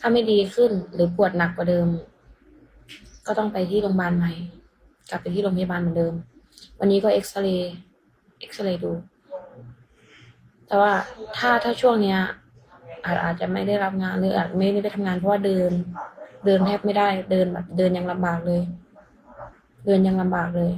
ถ้าไม่ดีขึ้นหรือปวดหนักกว่าเดิม ก็ต้องไปที่โรงพยาบาลใหม่ กลับไปที่โรงพยาบาลเหมือนเดิม วันนี้ก็เอ็กซเรย์เอ็กซเรย์ดู แต่ว่าถ้าถ้าช่วงเนี้ย อาจอาจจะไม่ได้รับงานหรืออาจไม่ได้ไปทำงานเพราะว่าเดิน เดินแทบไม่ได้ เดินแบบเดินยังลำบากเลย เดินยังลำบากเลย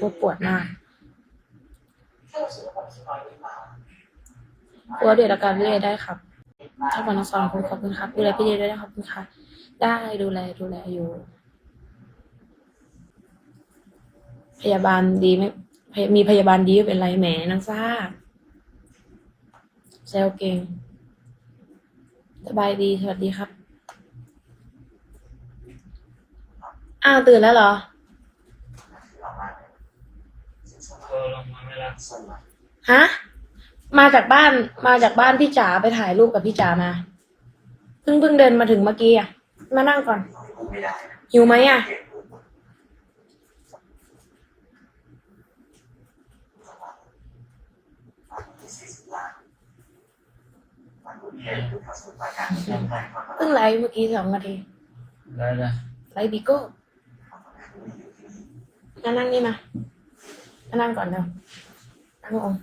ปวดปวดมากกลัวเดือดอาการพี่เดได้ครับ ถ้าวันน้องสองคุณขอบคุณครับดูแลพี่เดด้วยนะครับขอบคุณค่ะ ได้ดูแลดูแลอยู่ พยาบาลดีไหมมีพยาบาลดีเป็นไรแหมนางซ่าเซลเก่งสบายดีสวัสดีครับ อ้าวตื่นแล้วเหรอฮะ มาจากบ้านมาจากบ้านพี่จ๋าไปถ่ายรูปกับพี่จ๋ามาเพิ่งเพิ่งเดินมาถึงเมื่อกี้อะ มานั่งก่อนหิวไหมอะ เพิ่งไลฟ์เมื่อกี้สองนาทีได้เลยไลฟ์บิโก้มานั่งนี่มามานั่งก่อนเร็วนั่งลง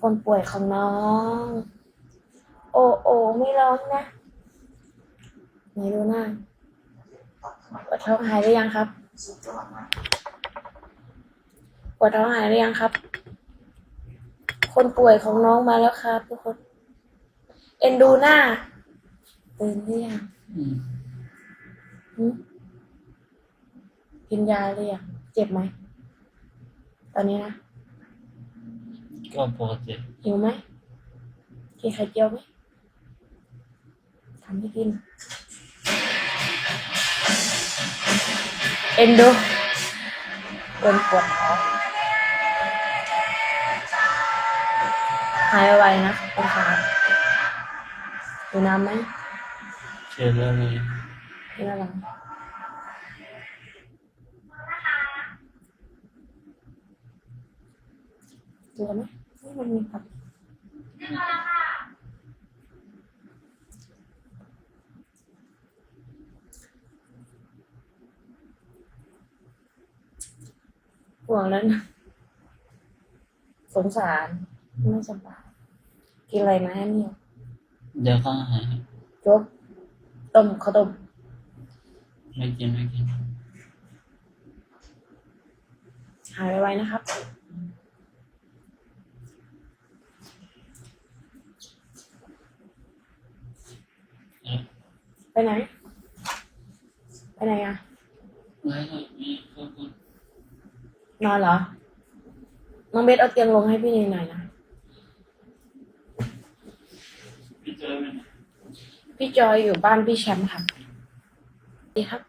คนป่วยของน้อง โอโอไม่ร้องนะไหนดูหน้าปวดท้องหายหรือยังครับปวดท้องหายหรือยังครับ คนป่วยของน้องมาแล้วครับทุกคน เอ็นดูหน้าตื่นหรือยังอืมหึกินยาหรือยังเจ็บไหม ตอนนี้นะ ก็ปกติหิวไหมกินไข่เจียวไหมทำให้กิน เอ็นดูเป็นปวดท้องหายไวๆนะคุณขาอยู่น้ำไหมเชื่อเรื่องนี้กินอะไรเจอไหม นี่มันมีผักห่วงแล้วนะสงสารไม่สบายกินอะไรมาให้เนี่ยเดี๋ยวก็หายโจ๊กต้มข้าวต้มไม่กินไม่กินหายไวๆนะครับ เอ๊ะ ไปไหน ไปไหนอะนคนนอนเหรอ น้องเบสเอาเตียงลงให้พี่นีหน่อยนะพี่จอยพี่จอยอยู่บ้านพี่แชมป์ครับสวัสดีครับ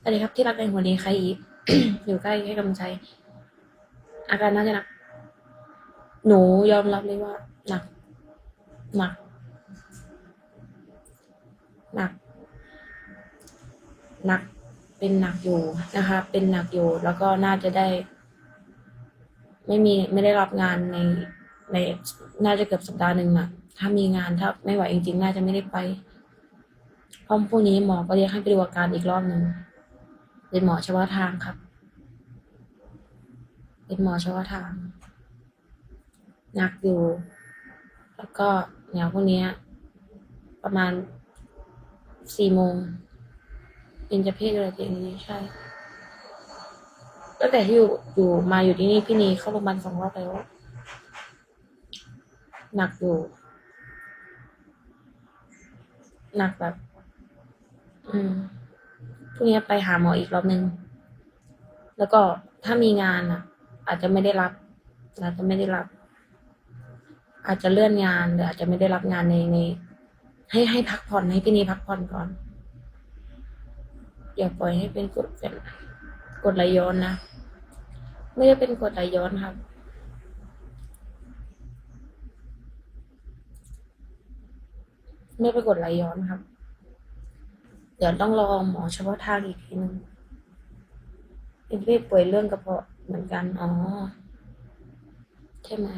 สวัสดีครับที่รักในหัวดีใครอีก อยู่ใกล้ให้กำลังใจ อาการน่าจะหนัก หนูยอมรับเลยว่าหนัก หนัก หนัก หนักเป็นหนักอยู่นะคะ เป็นหนักอยู่แล้วก็น่าจะได้ ไม่มีไม่ได้รับงานในในน่าจะเกือบสัปดาห์หนึ่งนะถ้ามีงานถ้าไม่ไหวจริงๆ น่าจะไม่ได้ไปพราะพรุ่งนี้หมอก็เรียกให้ไปดูอาการอีกรอบหนึ่งเป็นหมอเฉพาะทางครับ เป็นหมอเฉพาะทางหนักอยู่ แล้วก็เดี๋ยวพรุ่งนี้ประมาณสี่โมง เป็นจะเพศอะไรอย่างนี้ใช่ตั้งแต่ที่อยู่อยู่มาอยู่ที่นี่พี่นีเข้าโรงพยาบาลสองรอบแล้ว หนักอยู่ หนักแบบ อืมพรุ่งนี้ไปหาหมออีกรอบนึง แล้วก็ถ้ามีงานอะ อาจจะไม่ได้รับ อาจจะไม่ได้รับ อาจจะเลื่อนงานหรืออาจจะไม่ได้รับงานในในให้ให้พักผ่อนให้พี่นีพักผ่อนก่อน อย่าปล่อยให้เป็นกฎแบบกฎไหลย้อนนะ ไม่ได้เป็นกฎไหลย้อนครับ ไม่ไปกดไหลย้อนครับ เดี๋ยวต้องรอหมอเฉพาะทางอีกทีนึงเป็นพี่ป่วยเรื่องกระเพาะเหมือนกันอ๋อใช่ไหม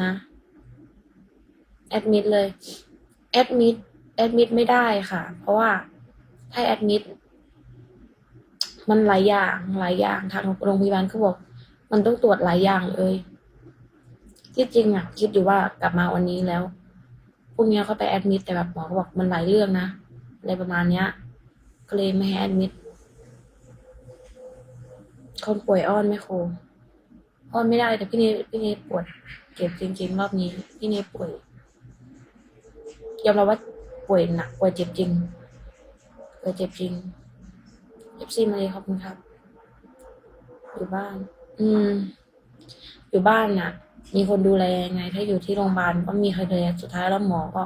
นะแอดมิดเลยแอดมิด แอดมิดไม่ได้ค่ะ เพราะว่าถ้าแอดมิดมันหลายอย่างหลายอย่างทางโรงพยาบาลเขาบอก มันต้องตรวจหลายอย่างเลยที่จริงอะ คิดอยู่ว่ากลับมาวันนี้แล้วพรุ่งนี้เขาไปแอดมิดแต่แบบหมอเขาบอกมันหลายเรื่องนะอะไรประมาณเนี้ย ก็เลยไม่ให้แอดมิดคนป่วยอ้อนไม่ครูอ้อนไม่ได้แต่พี่เนพี่เนปวดเจ็บจริงๆรอบนี้ พี่เนป่วยยอมรับว่า ป่วยหนักป่วยเจ็บจริงป่วยเจ็บจริงเอฟซีมาเลยขอบคุณครับ อยู่บ้าน อืม อยู่บ้านน่ะ มีคนดูแลยังไง ถ้าอยู่ที่โรงพยาบาลก็มีใครดูแลสุดท้ายแล้วหมอก็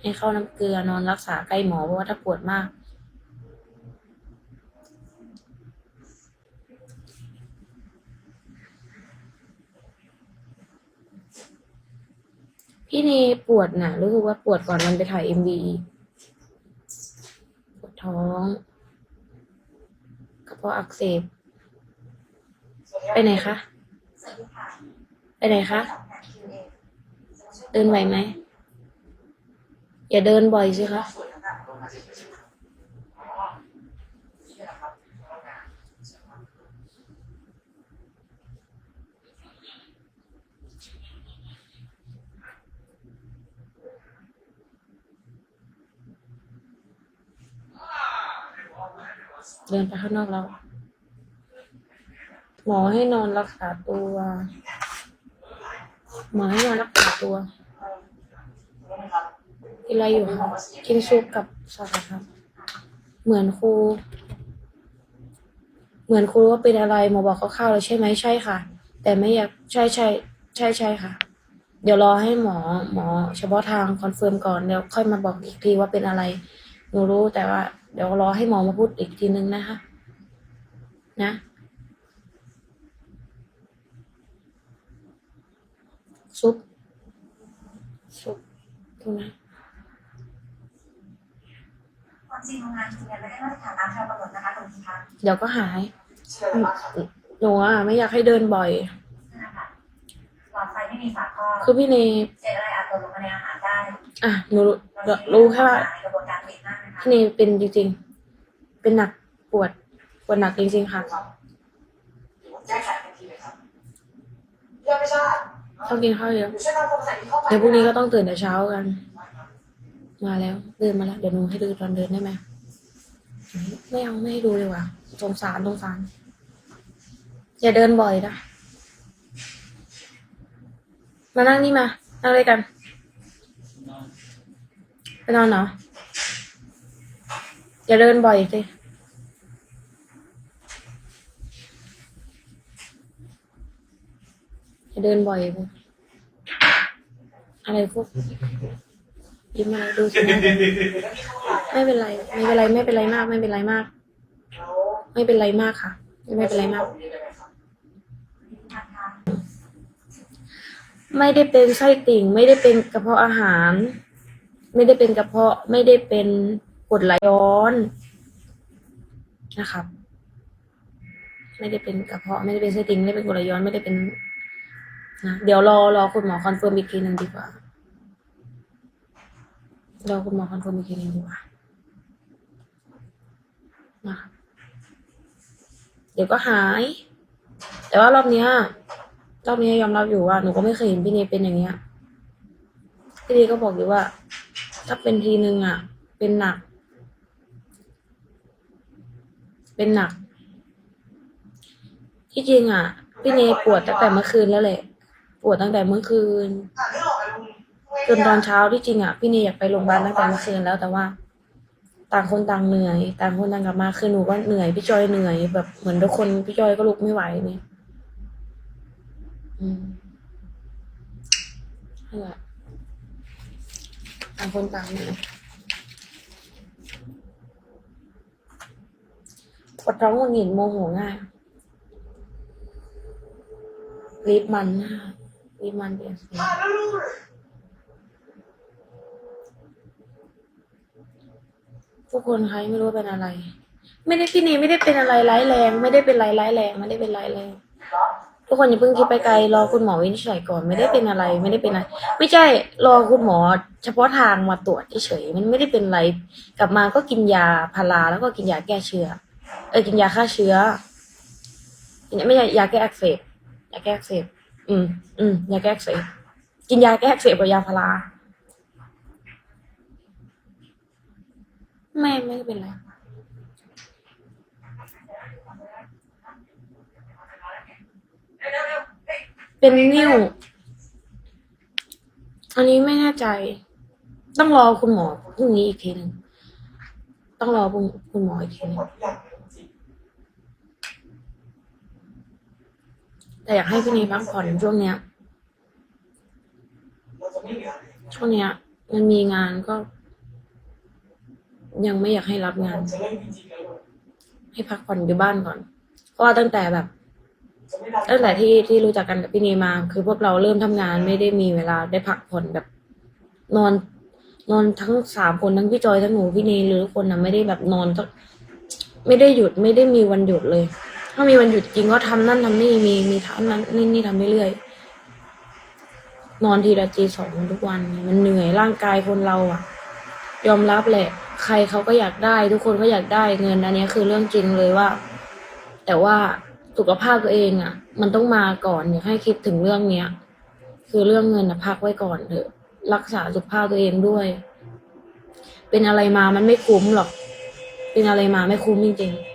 ให้เข้าน้ำเกลือนอนรักษาใกล้หมอเพราะว่าถ้าปวดมาก พี่เนปวดน่ะรู้สึกว่าปวดก่อนมันไปถ่ายเอ็มวีปวดท้องกระเพาะอักเสบ ไปไหนคะ ไปไหนคะ เดินไหวไหม อย่าเดินบ่อยสิคะ เดินไปข้างนอกแล้ว หมอให้นอนรักษาตัว หมอให้นอนรักษาตัว กินอะไรอยู่คะกินซุปกับซอสครับ เหมือนครู เหมือนครูว่าเป็นอะไรหมอบอกคร่าวๆเลยใช่ไหมใช่ค่ะ แต่ไม่อยากใช่ใช่ใช่ใช่ค่ะ เดี๋ยวรอให้หมอหมอ เฉพาะทางคอนเฟิร์มก่อนเดี๋ยวค่อยมาบอกอีกทีว่าเป็นอะไร หนูรู้แต่ว่า เดี๋ยวรอให้หมอมาพูดอีกทีนึงนะคะ นะ ซุป ซุปดูนะความจริงโรงงานคุณเนี่ยไม่ได้มาตรฐานตามที่เรากำหนดนะคะตรงนี้ค่ะเดี๋ยวก็หาย หนูอะไม่อยากให้เดินบ่อยนั่นนะคะหลอดไฟไม่มีฝาครอบคือพี่เนเศษอะไรอาจตกลงมาในอาหารได้ อะ หนูรู้รู้แค่ว่า ในกระบวนการผลิตมากนะคะพี่เนเป็นจริงๆ เป็นหนักปวดปวดหนักจริงๆค่ะแก้ไขทันทีเลยครับยังไม่ทราบต้องกินข้าวเยอะหนูช่วยทำความสะอาดที่เข้าไปเดี๋ยวพรุ่งนี้ก็ต้องตื่นแต่เช้ากัน มาแล้วเดินมาแล้ว เดี๋ยวหนูให้ดูตอนเดินได้ไหมไม่เอาไม่ให้ดูเลยว่ะสงสารสงสารอย่าเดินบ่อยนะมานั่งนี่มา นั่งด้วยกันนอนไปนอนเหรอ เดินบ่อยสิอย่าเดินบ่อยพวกอะไรพวกยิ้มอะไรดูสิไม่เป็นไร ไม่เป็นไร ไม่เป็นไรมาก ไม่เป็นไรมาก ไม่เป็นไรมากค่ะ ไม่เป็นไรมาก ไม่ได้เป็นไส้ติ่ง ไม่ได้เป็นกระเพาะอาหาร ไม่ได้เป็นกระเพาะ ไม่ได้เป็น กดไหลย้อนนะครับไม่ได้เป็นกระเพาะไม่ได้เป็นไส้ติ่งไม่ได้เป็นกรดไหลย้อนไม่ได้เป็นนะเดี๋ยวรอรอคุณหมอคอนเฟิร์มอีกทีหนึ่งดีกว่ารอคุณหมอคอนเฟิร์มอีกทีหนึ่งดีกว่านะครับเดี๋ยวก็หาย แต่ว่ารอบเนี้ยรอบนี้ยอมรับอยู่ว่าหนูก็ไม่เคยเห็นพี่เนเป็นอย่างเงี้ยพี่เนก็บอกอยู่ว่า ถ้าเป็นทีนึงอะ เป็นหนัก เป็นหนัก ที่จริงอะ พี่เนปวดตั้งแต่เมื่อคืนแล้วแหละ ปวดตั้งแต่เมื่อคืน จนตอนเช้าที่จริงอะ พี่เนอยากไปโรงพยาบาลตั้งแต่เมื่อคืนแล้วแต่ว่า ต่างคนต่างเหนื่อย ต่างคนต่างกลับมาคือหนูก็เหนื่อยพี่จอยเหนื่อยแบบเหมือนทุกคนพี่จอยก็ลุกไม่ไหวเนี่ยอืมนั่นแหละต่างคนต่างเหนื่อย ปวดท้องหงุดหงิดโมโหง่ายรีบมันมากรีบมันเปลี่ยนสีอ่านแล้วทุกคนใครไม่รู้เป็นอะไร ไม่ได้พี่เนไม่ได้เป็นอะไรร้ายแรง ไม่ได้เป็นไรร้ายแรงไม่ได้เป็นไรแรงเหรอโดทุกคนอย่าเพิ่งคิดไปไกลรอคุณหมอวินิจฉัยก่อนไม่ได้เป็นอะไร ไม่ได้เป็นอะไร ไม่ใช่รอคุณหมอ เฉพาะทางมาตรวจเฉยมันไม่ได้เป็นอะไร กลับมาก็กินยาพาราแล้วก็กินยาแก้เชื้อ เออกินยาฆ่าเชื้อไม่ใช่ยาแก้อักเสบยาแก้อักเสบอืมอืมยาแก้อักเสบกินยาแก้อักเสบกับยาพาราไม่ไม่ได้เป็นไรเป็นนิ่ว อันนี้ไม่แน่ใจ ต้องรอคุณหมอพรุ่งนี้อีกทีหนึ่ง ต้องรอคุณคุณหมออีกทีหนึง หมดทุกอย่างเลยจริง แต่อยากให้พี่นีพักผ่อนช่วงเนี้ย ช่วงเนี้ย มันมีงานก็ ยังไม่อยากให้รับงาน ให้พักผ่อนอยู่บ้านก่อน เพราะว่าตั้งแต่แบบ ตั้งแต่ที่ที่รู้จักกันกับพี่นีมา คือพวกเราเริ่มทำงานไม่ได้มีเวลาได้พักผ่อนแบบ นอน นอนทั้งสามคนทั้งพี่จอยทั้งหนูพี่นีหรือทุกคนนะไม่ได้แบบนอนก็ไม่ได้หยุดไม่ได้มีวันหยุดเลย ถ้ามีวันหยุดจริงก็ทำนั่นทำนี่มีมีทำนั้นนี่นี่ทำเรื่อยๆนอนทีละจีสองทุกวัน มันเหนื่อยร่างกายคนเราอะยอมรับแหละ ใครเขาก็อยากได้ ทุกคนก็อยากได้เงินอันนี้คือเรื่องจริงเลยว่า แต่ว่าสุขภาพตัวเองอะมันต้องมาก่อนอยากให้คิดถึงเรื่องเนี้ยคือเรื่องเงินนะพักไว้ก่อนเถอะ รักษาสุขภาพตัวเองด้วย เป็นอะไรมามันไม่คุ้มหรอก เป็นอะไรมาไม่คุ้มจริงๆ